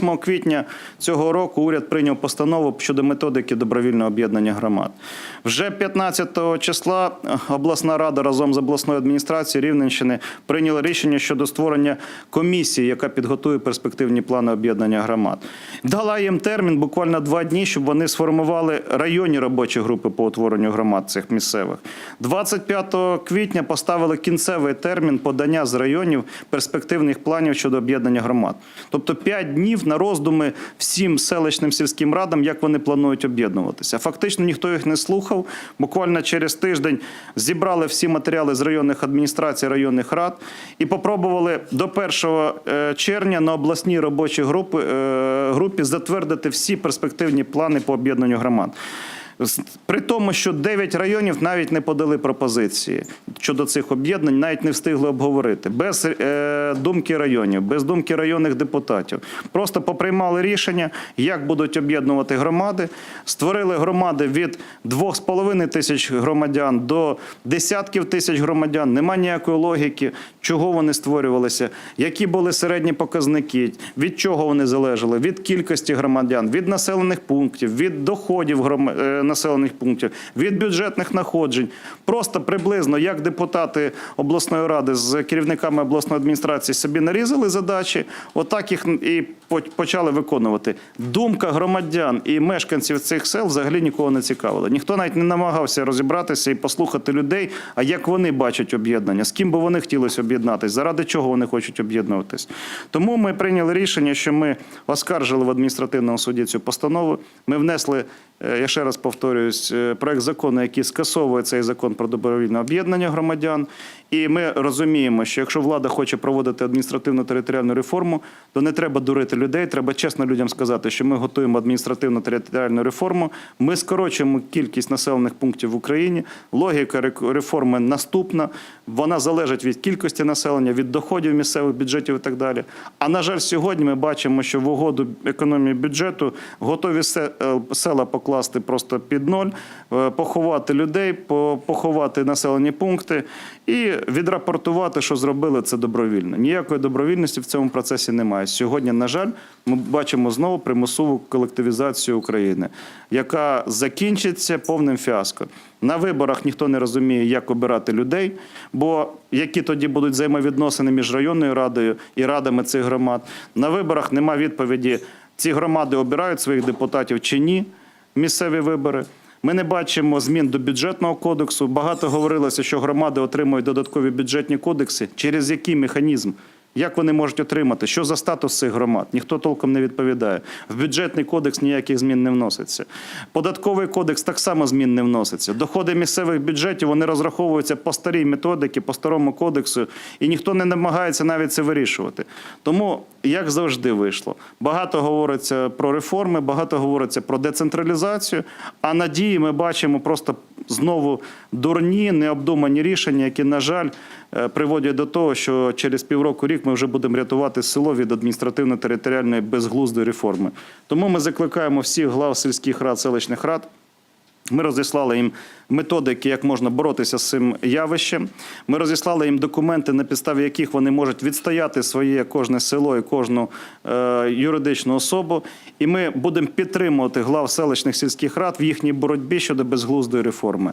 8 квітня цього року уряд прийняв постанову щодо методики добровільного об'єднання громад. Вже 15 числа обласна рада разом з обласною адміністрацією Рівненщини прийняла рішення щодо створення комісії, яка підготує перспективні плани об'єднання громад. Дала їм термін буквально два дні, щоб вони сформували районні робочі групи по утворенню громад цих місцевих. 25 квітня поставили кінцевий термін подання з районів перспективних планів щодо об'єднання громад. Тобто 5 днів на роздуми всім селищним сільським радам, як вони планують об'єднуватися. Фактично ніхто їх не слухав. Буквально через тиждень зібрали всі матеріали з районних адміністрацій, районних рад і попробували до 1 е, червня на обласній робочій групі, е, групі затвердити всі перспективні плани по об'єднанню громад. При тому, що 9 районів навіть не подали пропозиції щодо цих об'єднань, навіть не встигли обговорити. Без е, думки районів, без думки районних депутатів. Просто поприймали рішення, як будуть об'єднувати громади. Створили громади від 2,5 тисяч громадян до десятків тисяч громадян. Нема ніякої логіки, чого вони створювалися, які були середні показники, від чого вони залежали, від кількості громадян, від населених пунктів, від доходів грома- е, населених пунктів, від бюджетних находжень. Просто приблизно як депутати обласної ради з керівниками обласної адміністрації собі нарізали задачі, отак їх і почали виконувати. Думка громадян і мешканців цих сел взагалі нікого не цікавила. Ніхто навіть не намагався розібратися і послухати людей, а як вони бачать об'єднання, з ким би вони хотілося об'єднатися, заради чого вони хочуть об'єднуватись. Тому ми прийняли рішення, що ми оскаржили в адміністративному суді цю постанову. Ми внесли, е, я ще раз повторююсь, е, проект закону, який скасовує цей закон про добровільне об'єднання громадян. І ми розуміємо, що якщо влада хоче проводити адміністративно-територіальну реформу, то не треба дурити. Треба чесно людям сказати, що ми готуємо адміністративно-територіальну реформу. Ми скорочуємо кількість населених пунктів в Україні. Логіка реформи наступна. Вона залежить від кількості населення, від доходів місцевих бюджетів і так далі. А на жаль, сьогодні ми бачимо, що в угоду економії бюджету готові е, села покласти просто під ноль, е, поховати людей, поховати населені пункти і відрапортувати, що зробили це добровільно. Ніякої добровільності в цьому процесі немає. Сьогодні, на жаль, ми бачимо знову примусову колективізацію України, яка закінчиться повним фіаско. На виборах ніхто не розуміє, як обирати людей, бо які тоді будуть взаємовідносини між районною радою і радами цих громад. На виборах нема відповіді, ці громади обирають своїх депутатів чи ні. Місцеві вибори. Ми не бачимо змін до бюджетного кодексу. Багато говорилося, що громади отримують додаткові бюджетні кодекси. Через який механізм? Як вони можуть отримати? Що за статус цих громад? Ніхто толком не відповідає. В бюджетний кодекс ніяких змін не вноситься. Податковий кодекс так само змін не вноситься. Доходи місцевих бюджетів вони розраховуються по старій методиці, по старому кодексу, і ніхто не намагається навіть це вирішувати. Тому, як завжди, вийшло. Багато говориться про реформи, багато говориться про децентралізацію. А надії ми бачимо просто знову дурні, необдумані рішення, які, на жаль, е, приводять до того, що через півроку рік ми вже будемо рятувати село від адміністративно-територіальної безглуздої реформи. Тому ми закликаємо всіх глав сільських рад, селищних рад. Ми розіслали їм методики, як можна боротися з цим явищем. Ми розіслали їм документи, на підставі яких вони можуть відстояти своє кожне село і кожну е, юридичну особу. І ми будемо підтримувати глав селищних сільських рад в їхній боротьбі щодо безглуздої реформи.